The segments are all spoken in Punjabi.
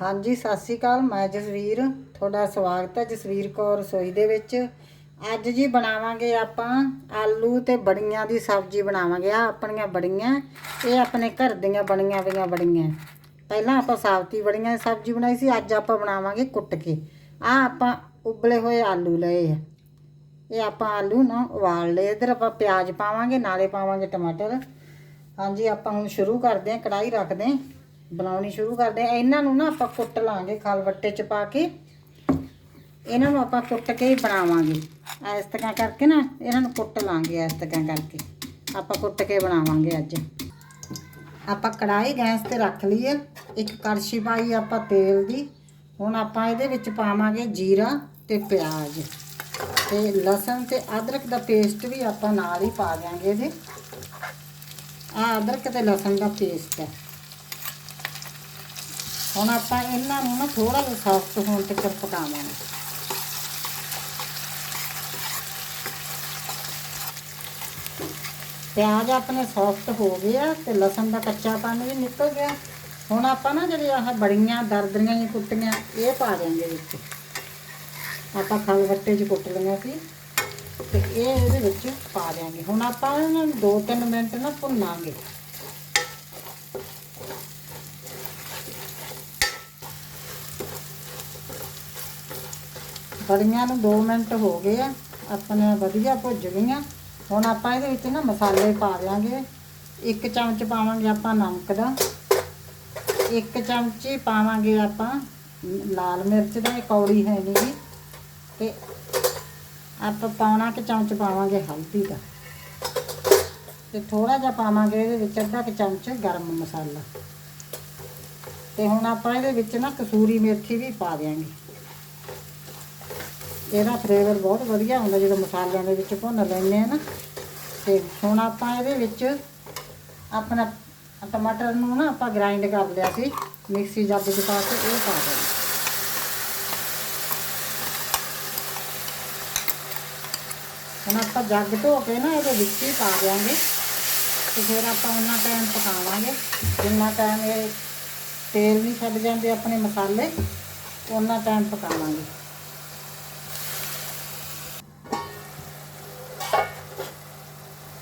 ਹਾਂਜੀ, ਸਤਿ ਸ਼੍ਰੀ ਅਕਾਲ। ਮੈਂ ਜਸਵੀਰ। ਤੁਹਾਡਾ ਸਵਾਗਤ ਹੈ ਜਸਵੀਰ ਕੌਰ ਰਸੋਈ ਦੇ ਵਿੱਚ। ਅੱਜ ਜੀ ਬਣਾਵਾਂਗੇ ਆਪਾਂ ਆਲੂ ਤੇ ਬੜੀਆਂ ਦੀ ਸਬਜ਼ੀ ਬਣਾਵਾਂਗੇ। ਆ ਆਪਣੀਆਂ ਬੜੀਆਂ, ਇਹ ਆਪਣੇ ਘਰ ਦੀਆਂ ਬਣੀਆਂ ਪਈਆਂ ਬੜੀਆਂ। ਪਹਿਲਾਂ ਆਪਾਂ ਸਾਬਤੀ ਬੜੀਆਂ ਦੀ ਸਬਜ਼ੀ ਬਣਾਈ ਸੀ, ਅੱਜ ਆਪਾਂ ਬਣਾਵਾਂਗੇ ਕੁੱਟ ਕੇ। ਆ ਆਪਾਂ ਉਬਲੇ ਹੋਏ ਆਲੂ ਲਏ ਆ। ਇਹ ਆਪਾਂ ਆਲੂ ਨਾ ਉਬਾਲ ਲਏ। ਇਧਰ ਆਪਾਂ ਪਿਆਜ਼ ਪਾਵਾਂਗੇ, ਨਾਲੇ ਪਾਵਾਂਗੇ ਟਮਾਟਰ। ਹਾਂਜੀ, ਆਪਾਂ ਹੁਣ ਸ਼ੁਰੂ ਕਰਦੇ ਹਾਂ ਕੜਾਈ ਰੱਖਦੇ ਹਾਂ। ਬਣਾਉਣੀ ਸ਼ੁਰੂ ਕਰਦੇ ਹਾਂ। ਇਹਨਾਂ ਨੂੰ ਨਾ ਆਪਾਂ ਕੁੱਟ ਲਾਂਗੇ ਖਲਵੱਟੇ ਚ ਪਾ ਕੇ। ਇਹਨਾਂ ਨੂੰ ਆਪਾਂ ਕੁੱਟ ਕੇ ਹੀ ਬਣਾਵਾਂਗੇ। ਇਸ ਤਰ੍ਹਾਂ ਕਰਕੇ ਨਾ, ਇਹਨਾਂ ਨੂੰ ਕੁੱਟ ਲਾਂਗੇ ਇਸ ਤਰ੍ਹਾਂ ਕਰਕੇ। ਆਪਾਂ ਕੁੱਟ ਕੇ ਬਣਾਵਾਂਗੇ ਅੱਜ। ਆਪਾਂ ਕੜਾਈ ਗੈਸ ਤੇ ਰੱਖ ਲਈ ਹੈ ਇੱਕ ਕੜਛੀ ਪਾਈ ਆਪਾਂ ਤੇਲ ਦੀ। ਹੁਣ ਆਪਾਂ ਇਹਦੇ ਵਿੱਚ ਪਾਵਾਂਗੇ ਜੀਰਾ ਤੇ ਪਿਆਜ਼। ਤੇ ਲਸਣ ਤੇ ਅਦਰਕ ਦਾ ਪੇਸਟ ਵੀ ਆਪਾਂ ਨਾਲ ਹੀ ਪਾ ਦਿਆਂਗੇ ਇਹਦੇ। ਆ ਅਦਰਕ ਤੇ ਲਸਣ ਦਾ ਪੇਸਟ ਹੈ। ਹੁਣ ਆਪਾਂ ਇਹਨਾਂ ਨੂੰ ਨਾ ਥੋੜਾ ਜਿਹਾ ਸੌਫਟ ਹੋਣ ਤੱਕ ਪਕਾਵਾਂਗੇ। ਪਿਆਜ਼ ਆਪਣੇ ਸੌਫਟ ਹੋ ਗਿਆ ਆ ਤੇ ਲਸਣ ਦਾ ਕੱਚਾਪਨ ਵੀ ਨਿਕਲ ਗਿਆ। ਹੁਣ ਆਪਾਂ ਨਾ ਜਿਹੜੇ ਆਹ ਬੜੀਆਂ ਦਰਦਰੀਆਂ ਹੀ ਕੁੱਟੀਆਂ, ਇਹ ਪਾ ਦਿਆਂਗੇ ਵਿੱਚ। ਆਪਾਂ ਖਲ ਵੱਟੇ 'ਚ ਕੁੱਟ ਲਈਆਂ ਸੀ। ਤੇ ਇਹ ਇਹਦੇ ਵਿੱਚ ਪਾ ਦਿਆਂਗੇ। ਹੁਣ ਆਪਾਂ ਇਹਨਾਂ ਨੂੰ 2-3 ਮਿੰਟ ਨਾ ਭੁੰਨਾਂਗੇ। ਬੜੀਆਂ ਨੂੰ 2 ਮਿੰਟ ਹੋ ਗਏ ਆ, ਆਪਣੇ ਵਧੀਆ ਭੁੱਜ ਗਈਆਂ। ਹੁਣ ਆਪਾਂ ਇਹਦੇ ਵਿੱਚ ਨਾ ਮਸਾਲੇ ਪਾ ਦਿਆਂਗੇ। ਇੱਕ ਚਮਚ ਪਾਵਾਂਗੇ ਆਪਾਂ ਨਮਕ ਦਾ। ਇੱਕ ਚਮਚੀ ਪਾਵਾਂਗੇ ਆਪਾਂ ਲਾਲ ਮਿਰਚ ਦਾ ਕੌੜੀ ਹੈ ਨਹੀਂ ਗੀ ਤੇ ਆਪਾਂ ਪਾਉਣਾ ਕਿ ਚਮਚ ਪਾਵਾਂਗੇ ਹਲਦੀ ਦਾ। ਤੇ ਥੋੜਾ ਜਿਹਾ ਪਾਵਾਂਗੇ ਇਹਦੇ ਵਿੱਚ ਅੱਧਾ ਕਿ ਚਮਚ ਗਰਮ ਮਸਾਲਾ। ਤੇ ਹੁਣ ਆਪਾਂ ਇਹਦੇ ਵਿੱਚ ਨਾ ਕਸੂਰੀ ਮੇਥੀ ਵੀ ਪਾ ਦਿਆਂਗੇ। ਇਹਦਾ ਫਲੇਵਰ ਬਹੁਤ ਵਧੀਆ ਹੁੰਦਾ, ਜਦੋਂ ਮਸਾਲਿਆਂ ਦੇ ਵਿੱਚ ਭੁੰਨ ਲੈਂਦੇ ਆ ਨਾ। ਤੇ ਹੁਣ ਆਪਾਂ ਇਹਦੇ ਵਿੱਚ ਆਪਣਾ ਟਮਾਟਰ ਨੂੰ ਨਾ ਆਪਾਂ ਗ੍ਰਾਈਂਡ ਕਰ ਲਿਆ ਸੀ, ਮਿਕਸੀ ਜੱਗ 'ਚ ਪਾ ਕੇ ਇਹ ਪਾ ਦੇਣਾ। ਹੁਣ ਆਪਾਂ ਜੱਗ ਧੋ ਕੇ ਨਾ ਇਹਦੇ ਵਿੱਚ ਹੀ ਪਾ ਦਿਆਂਗੇ। ਤੇ ਫਿਰ ਆਪਾਂ ਉਹਨਾਂ ਟਾਈਮ ਪਕਾਵਾਂਗੇ। ਜਿੰਨਾ ਟਾਈਮ ਇਹ ਤੇਲ ਨਹੀਂ ਛੱਡ ਜਾਂਦੇ ਆਪਣੇ ਮਸਾਲੇ ਉਹਨਾਂ ਟਾਈਮ ਪਕਾਵਾਂਗੇ।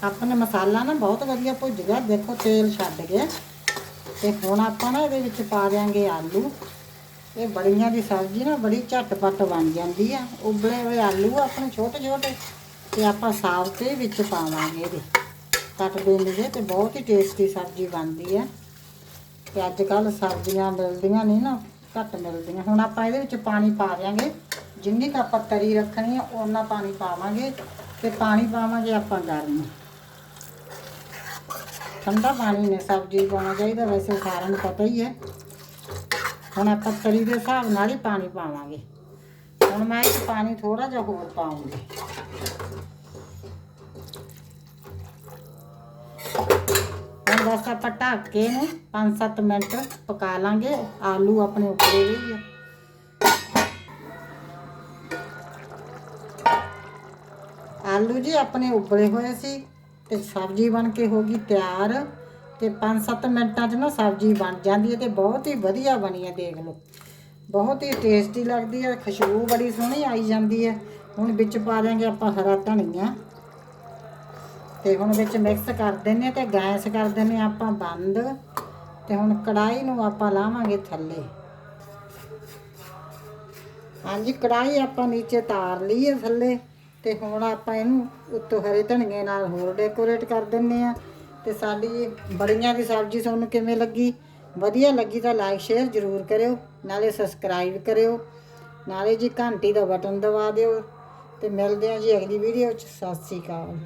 ਆਪਣਾ ਮਸਾਲਾ ਨਾ ਬਹੁਤ ਵਧੀਆ ਭੁੱਜ ਗਿਆ। ਦੇਖੋ ਤੇਲ ਛੱਡ ਗਿਆ। ਤੇ ਹੁਣ ਆਪਾਂ ਨਾ ਇਹਦੇ ਵਿੱਚ ਪਾ ਦਿਆਂਗੇ ਆਲੂ। ਇਹ ਬੜੀਆਂ ਦੀ ਸਬਜ਼ੀ ਨਾ ਬੜੀ ਝਟਪਟ ਬਣ ਜਾਂਦੀ ਆ। ਉਬਲੇ ਹੋਏ ਆਲੂ ਆ ਆਪਣੇ ਛੋਟੇ ਛੋਟੇ ਤੇ ਆਪਾਂ ਸਾਗ ਤੇ ਵਿੱਚ ਪਾਵਾਂਗੇ ਇਹਦੇ। ਕੱਟ ਦੇਣਗੇ ਤੇ ਬਹੁਤ ਹੀ ਟੇਸਟੀ ਸਬਜ਼ੀ ਬਣਦੀ ਆ। ਤੇ ਅੱਜ ਕੱਲ ਸਬਜ਼ੀਆਂ ਮਿਲਦੀਆਂ ਨਹੀਂ ਨਾ, ਘੱਟ ਮਿਲਦੀਆਂ। ਹੁਣ ਆਪਾਂ ਇਹਦੇ ਵਿੱਚ ਪਾਣੀ ਪਾ ਦਿਆਂਗੇ। ਜਿੰਨੀ ਕੁ ਆਪਾਂ ਤਰੀ ਰੱਖਣੀ ਆ ਉਹਨਾਂ ਪਾਣੀ ਪਾਵਾਂਗੇ। ਤੇ ਪਾਣੀ ਪਾਵਾਂਗੇ ਆਪਾਂ ਗਰਮ। ਠੰਡਾ ਪਾਣੀ ਨੇ ਸਬਜ਼ੀ ਪਾਉਣਾ ਚਾਹੀਦਾ, ਵੈਸੇ ਸਾਰਿਆਂ ਨੂੰ ਪਤਾ ਹੀ ਹੈ। ਹੁਣ ਆਪਾਂ ਤਰੀ ਦੇ ਹਿਸਾਬ ਨਾਲ ਹੀ ਪਾਣੀ ਪਾਵਾਂਗੇ। ਹੁਣ ਮੈਂ ਇਹ ਪਾਣੀ ਥੋੜਾ ਜਿਹਾ ਹੋਰ ਪਾਉਂਗੀ। ਹੁਣ ਬਸ ਆਪਾਂ ਢੱਕ ਕੇ ਇਹਨੂੰ 5-7 ਮਿੰਟ ਪਕਾ ਲਾਂਗੇ, ਆਲੂ ਆਪਣੇ ਉੱਪਰੇ ਗਏ ਆਲੂ ਜੀ ਆਪਣੇ ਉਬਲੇ ਹੋਏ ਸੀ। ਤੇ ਸਬਜ਼ੀ ਬਣ ਕੇ ਹੋ ਗਈ ਤਿਆਰ ਤੇ 5-7 ਮਿੰਟਾਂ 'ਚ ਨਾ ਸਬਜ਼ੀ ਬਣ ਜਾਂਦੀ ਹੈ ਤੇ ਬਹੁਤ ਹੀ ਵਧੀਆ ਬਣੀ ਹੈ, ਦੇਖ ਲਓ। ਬਹੁਤ ਹੀ ਟੇਸਟੀ ਲੱਗਦੀ ਹੈ, ਖੁਸ਼ਬੂ ਬੜੀ ਸੋਹਣੀ ਆਈ ਜਾਂਦੀ ਹੈ। ਹੁਣ ਵਿੱਚ ਪਾ ਦਿਆਂਗੇ ਆਪਾਂ ਹਰਾ ਧਨੀਆ। ਤੇ ਹੁਣ ਵਿੱਚ ਮਿਕਸ ਕਰ ਦਿੰਨੇ ਆ ਤੇ ਗੈਸ ਕਰ ਦਿੰਨੇ ਆ ਆਪਾਂ ਬੰਦ। ਤੇ ਹੁਣ ਕੜਾਈ ਨੂੰ ਆਪਾਂ ਲਾਵਾਂਗੇ ਥੱਲੇ। ਹਾਂਜੀ ਕੜਾਈ ਆਪਾਂ ਨੀਚੇ ਤਾਰ ਲਈ ਹੈ ਥੱਲੇ। ਤੇ ਹੁਣ ਆਪਾਂ ਇਹਨੂੰ ਉੱਤੋਂ ਹਰੇ ਧਨੀਏ ਨਾਲ ਹੋਰ ਡੈਕੋਰੇਟ ਕਰ ਦਿੰਨੇ ਆ ਤੇ ਸਾਡੀ ਬੜੀਆਂ ਦੀ ਸਬਜ਼ੀ ਤੁਹਾਨੂੰ ਕਿਵੇਂ ਲੱਗੀ? ਵਧੀਆ ਲੱਗੀ ਤਾਂ ਲਾਈਕ ਸ਼ੇਅਰ ਜ਼ਰੂਰ ਕਰਿਓ, ਨਾਲੇ ਸਬਸਕ੍ਰਾਈਬ ਕਰਿਓ, ਨਾਲੇ ਜੀ ਘੰਟੀ ਦਾ ਬਟਨ ਦਬਾ ਦਿਓ। ਤੇ ਮਿਲਦੇ ਆ ਜੀ ਅਗਲੀ ਵੀਡੀਓ 'ਚ। ਸਤਿ ਸ੍ਰੀ ਅਕਾਲ।